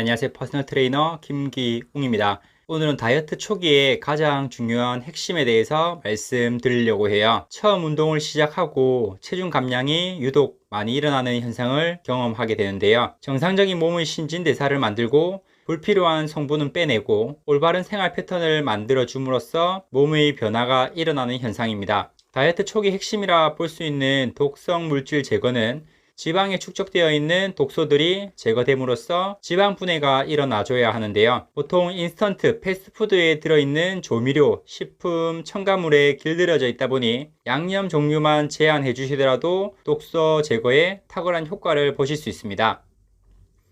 네, 안녕하세요. 퍼스널 트레이너 김기웅입니다. 오늘은 다이어트 초기에 가장 중요한 핵심에 대해서 말씀드리려고 해요. 처음 운동을 시작하고 체중 감량이 유독 많이 일어나는 현상을 경험하게 되는데요. 정상적인 몸의 신진대사를 만들고 불필요한 성분은 빼내고 올바른 생활 패턴을 만들어 줌으로써 몸의 변화가 일어나는 현상입니다. 다이어트 초기 핵심이라 볼 수 있는 독성 물질 제거는 지방에 축적되어 있는 독소들이 제거됨으로써 지방 분해가 일어나줘야 하는데요. 보통 인스턴트, 패스트푸드에 들어있는 조미료, 식품, 첨가물에 길들여져 있다 보니 양념 종류만 제한해 주시더라도 독소 제거에 탁월한 효과를 보실 수 있습니다.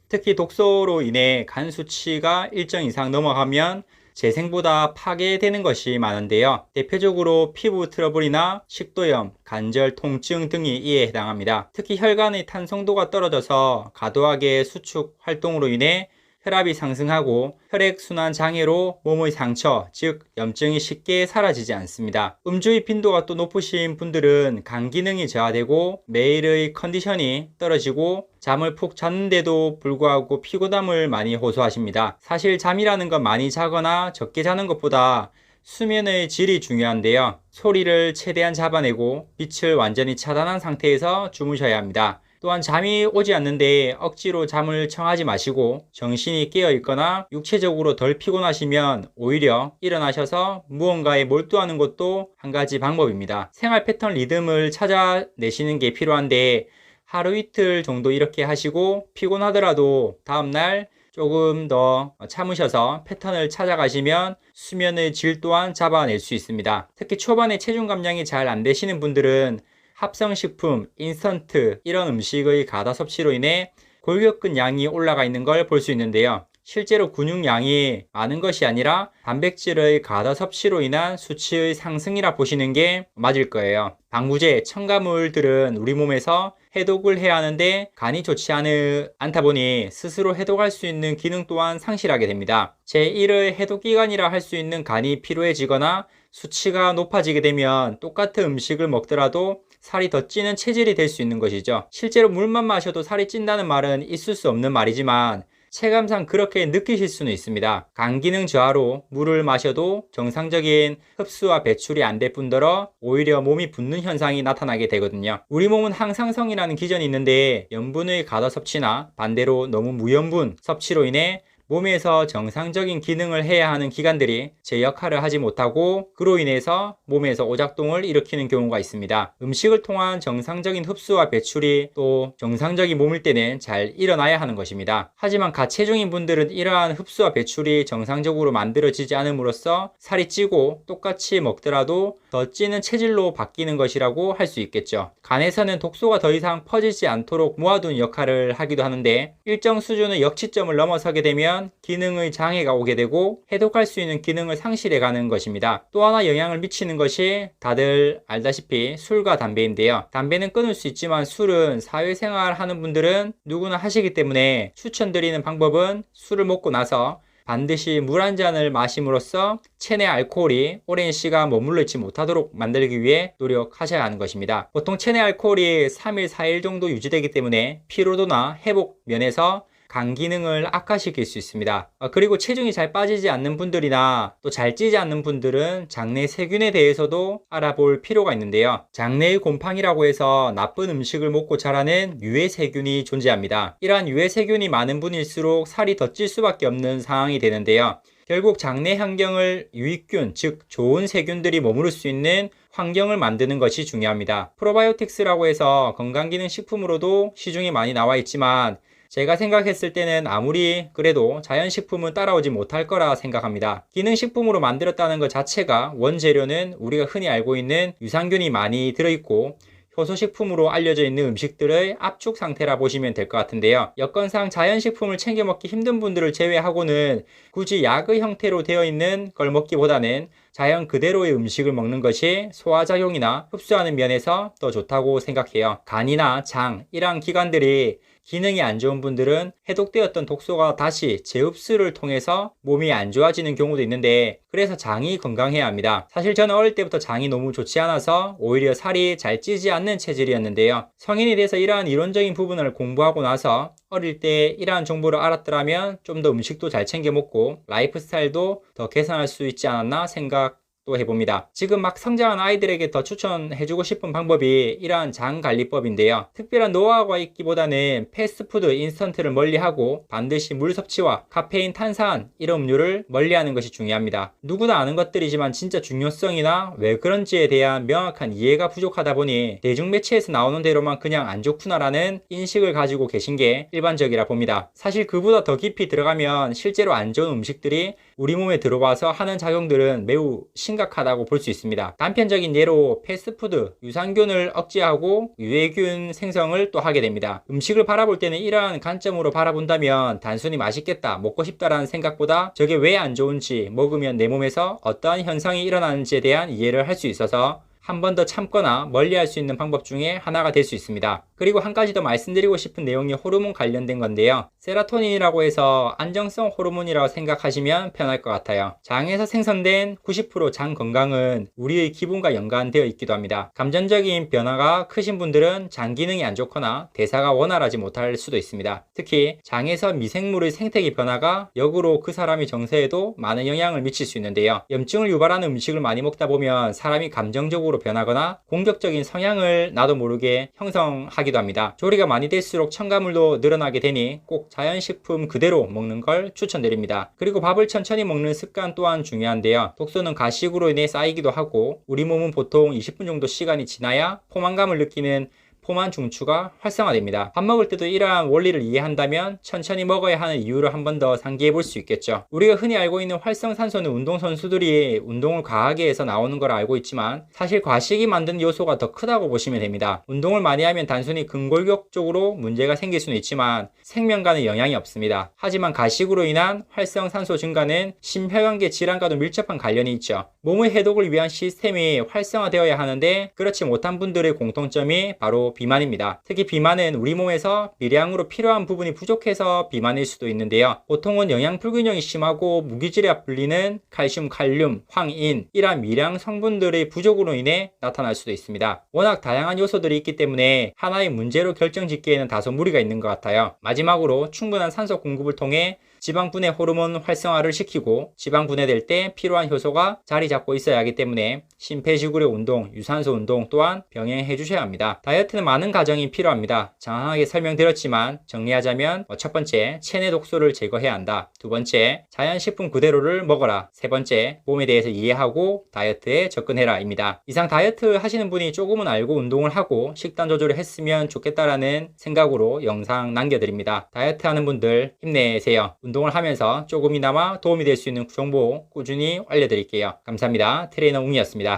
특히 독소로 인해 간 수치가 일정 이상 넘어가면 재생보다 파괴되는 것이 많은데요. 대표적으로 피부 트러블이나 식도염, 관절 통증 등이 이에 해당합니다. 특히 혈관의 탄성도가 떨어져서 과도하게 수축 활동으로 인해 혈압이 상승하고 혈액순환 장애로 몸의 상처, 즉 염증이 쉽게 사라지지 않습니다. 음주의 빈도가 또 높으신 분들은 간 기능이 저하되고 매일의 컨디션이 떨어지고 잠을 푹 잤는데도 불구하고 피곤함을 많이 호소하십니다. 사실 잠이라는 건 많이 자거나 적게 자는 것보다 수면의 질이 중요한데요. 소리를 최대한 잡아내고 빛을 완전히 차단한 상태에서 주무셔야 합니다. 또한 잠이 오지 않는데 억지로 잠을 청하지 마시고 정신이 깨어 있거나 육체적으로 덜 피곤하시면 오히려 일어나셔서 무언가에 몰두하는 것도 한 가지 방법입니다. 생활 패턴 리듬을 찾아내시는 게 필요한데 하루 이틀 정도 이렇게 하시고 피곤하더라도 다음날 조금 더 참으셔서 패턴을 찾아가시면 수면의 질 또한 잡아낼 수 있습니다. 특히 초반에 체중 감량이 잘 안 되시는 분들은 합성식품, 인스턴트 이런 음식의 가다 섭취로 인해 골격근 양이 올라가 있는 걸 볼 수 있는데요. 실제로 근육량이 많은 것이 아니라 단백질의 가다 섭취로 인한 수치의 상승이라 보시는 게 맞을 거예요. 방부제, 첨가물들은 우리 몸에서 해독을 해야 하는데 간이 좋지 않다 보니 스스로 해독할 수 있는 기능 또한 상실하게 됩니다. 제1의 해독기관이라 할 수 있는 간이 피로해지거나 수치가 높아지게 되면 똑같은 음식을 먹더라도 살이 더 찌는 체질이 될 수 있는 것이죠. 실제로 물만 마셔도 살이 찐다는 말은 있을 수 없는 말이지만 체감상 그렇게 느끼실 수는 있습니다. 간 기능 저하로 물을 마셔도 정상적인 흡수와 배출이 안 될 뿐더러 오히려 몸이 붓는 현상이 나타나게 되거든요. 우리 몸은 항상성이라는 기전이 있는데 염분의 가다 섭취나 반대로 너무 무염분 섭취로 인해 몸에서 정상적인 기능을 해야 하는 기관들이 제 역할을 하지 못하고 그로 인해서 몸에서 오작동을 일으키는 경우가 있습니다. 음식을 통한 정상적인 흡수와 배출이 또 정상적인 몸일 때는 잘 일어나야 하는 것입니다. 하지만 가체중인 분들은 이러한 흡수와 배출이 정상적으로 만들어지지 않음으로써 살이 찌고 똑같이 먹더라도 더 찌는 체질로 바뀌는 것이라고 할 수 있겠죠. 간에서는 독소가 더 이상 퍼지지 않도록 모아둔 역할을 하기도 하는데 일정 수준의 역치점을 넘어서게 되면 되면 기능의 장애가 오게 되고 해독할 수 있는 기능을 상실해 가는 것입니다. 또 하나 영향을 미치는 것이 다들 알다시피 술과 담배인데요. 담배는 끊을 수 있지만 술은 사회생활 하는 분들은 누구나 하시기 때문에 추천드리는 방법은 술을 먹고 나서 반드시 물 한 잔을 마심으로써 체내 알코올이 오랜 시간 머물러 있지 못하도록 만들기 위해 노력하셔야 하는 것입니다. 보통 체내 알코올이 3일, 4일 정도 유지되기 때문에 피로도나 회복 면에서 간 기능을 악화시킬 수 있습니다. 어, 그리고 체중이 잘 빠지지 않는 분들이나 또 잘 찌지 않는 분들은 장내 세균에 대해서도 알아볼 필요가 있는데요. 장내의 곰팡이라고 해서 나쁜 음식을 먹고 자라는 유해 세균이 존재합니다. 이러한 유해 세균이 많은 분일수록 살이 더 찔 수밖에 없는 상황이 되는데요. 결국 장내 환경을 유익균, 즉 좋은 세균들이 머무를 수 있는 환경을 만드는 것이 중요합니다. 프로바이오틱스라고 해서 건강기능식품으로도 시중에 많이 나와 있지만 제가 생각했을 때는 아무리 그래도 자연식품은 따라오지 못할 거라 생각합니다. 기능식품으로 만들었다는 것 자체가 원재료는 우리가 흔히 알고 있는 유산균이 많이 들어있고 효소식품으로 알려져 있는 음식들의 압축 상태라 보시면 될 것 같은데요. 여건상 자연식품을 챙겨 먹기 힘든 분들을 제외하고는 굳이 약의 형태로 되어 있는 걸 먹기보다는 자연 그대로의 음식을 먹는 것이 소화작용이나 흡수하는 면에서 더 좋다고 생각해요. 간이나 장, 이러한 기관들이 기능이 안 좋은 분들은 해독되었던 독소가 다시 재흡수를 통해서 몸이 안 좋아지는 경우도 있는데 그래서 장이 건강해야 합니다. 사실 저는 어릴 때부터 장이 너무 좋지 않아서 오히려 살이 잘 찌지 않는 체질이었는데요. 성인이 돼서 이러한 이론적인 부분을 공부하고 나서 어릴 때 이러한 정보를 알았더라면 좀 더 음식도 잘 챙겨 먹고 라이프 스타일도 더 개선할 수 있지 않았나 생각 또 해봅니다. 지금 막 성장한 아이들에게 더 추천해주고 싶은 방법이 이러한 장관리법인데요. 특별한 노하우가 있기보다는 패스트푸드, 인스턴트를 멀리하고 반드시 물 섭취와 카페인, 탄산 이런 음료를 멀리하는 것이 중요합니다. 누구나 아는 것들이지만 진짜 중요성이나 왜 그런지에 대한 명확한 이해가 부족하다 보니 대중매체에서 나오는 대로만 그냥 안 좋구나라는 인식을 가지고 계신 게 일반적이라 봅니다. 사실 그보다 더 깊이 들어가면 실제로 안 좋은 음식들이 우리 몸에 들어와서 하는 작용들은 매우 심각 하다고 볼 수 있습니다. 단편적인 예로 패스트푸드, 유산균을 억제하고 유해균 생성을 또 하게 됩니다. 음식을 바라볼 때는 이러한 관점으로 바라본다면 단순히 맛있겠다, 먹고 싶다라는 생각보다 저게 왜 안 좋은지, 먹으면 내 몸에서 어떠한 현상이 일어나는지에 대한 이해를 할 수 있어서 한 번 더 참거나 멀리 할 수 있는 방법 중에 하나가 될 수 있습니다. 그리고 한 가지 더 말씀드리고 싶은 내용이 호르몬 관련된 건데요. 세라토닌이라고 해서 안정성 호르몬이라고 생각하시면 편할 것 같아요. 장에서 생성된 90%장 건강은 우리의 기분과 연관되어 있기도 합니다. 감정적인 변화가 크신 분들은 장 기능이 안 좋거나 대사가 원활하지 못할 수도 있습니다. 특히 장에서 미생물의 생태계 변화가 역으로 그 사람의 정서에도 많은 영향을 미칠 수 있는데요. 염증을 유발하는 음식을 많이 먹다 보면 사람이 감정적으로 변하거나 공격적인 성향을 나도 모르게 형성하 기도 합니다. 조리가 많이 될수록 첨가물도 늘어나게 되니 꼭 자연식품 그대로 먹는 걸 추천드립니다. 그리고 밥을 천천히 먹는 습관 또한 중요한데요. 독소는 가식으로 인해 쌓이기도 하고 우리 몸은 보통 20분 정도 시간이 지나야 포만감을 느끼는 포만 중추가 활성화됩니다. 밥 먹을 때도 이러한 원리를 이해한다면 천천히 먹어야 하는 이유를 한 번 더 상기해 볼 수 있겠죠. 우리가 흔히 알고 있는 활성산소는 운동선수들이 운동을 과하게 해서 나오는 걸 알고 있지만 사실 과식이 만드는 요소가 더 크다고 보시면 됩니다. 운동을 많이 하면 단순히 근골격적으로 문제가 생길 수는 있지만 생명과는 영향이 없습니다. 하지만 가식으로 인한 활성산소 증가는 심혈관계 질환과도 밀접한 관련이 있죠. 몸의 해독을 위한 시스템이 활성화되어야 하는데 그렇지 못한 분들의 공통점이 바로 비만입니다. 특히 비만은 우리 몸에서 미량으로 필요한 부분이 부족해서 비만일 수도 있는데요. 보통은 영양 불균형이 심하고 무기질에 불리는 칼슘, 칼륨, 황인 이러한 미량 성분들의 부족으로 인해 나타날 수도 있습니다. 워낙 다양한 요소들이 있기 때문에 하나의 문제로 결정짓기에는 다소 무리가 있는 것 같아요. 마지막으로 충분한 산소 공급을 통해 지방 분해 호르몬 활성화를 시키고 지방 분해될 때 필요한 효소가 자리 잡고 있어야 하기 때문에 심폐지구력 운동, 유산소 운동 또한 병행해 주셔야 합니다. 다이어트는 많은 과정이 필요합니다. 장황하게 설명드렸지만 정리하자면 뭐첫 번째, 체내 독소를 제거해야 한다. 두 번째, 자연식품 그대로를 먹어라. 세 번째, 몸에 대해서 이해하고 다이어트에 접근해라 입니다. 이상 다이어트 하시는 분이 조금은 알고 운동을 하고 식단 조절을 했으면 좋겠다라는 생각으로 영상 남겨드립니다. 다이어트 하는 분들 힘내세요. 운동을 하면서 조금이나마 도움이 될 수 있는 정보 꾸준히 알려드릴게요. 감사합니다. 트레이너 웅이었습니다.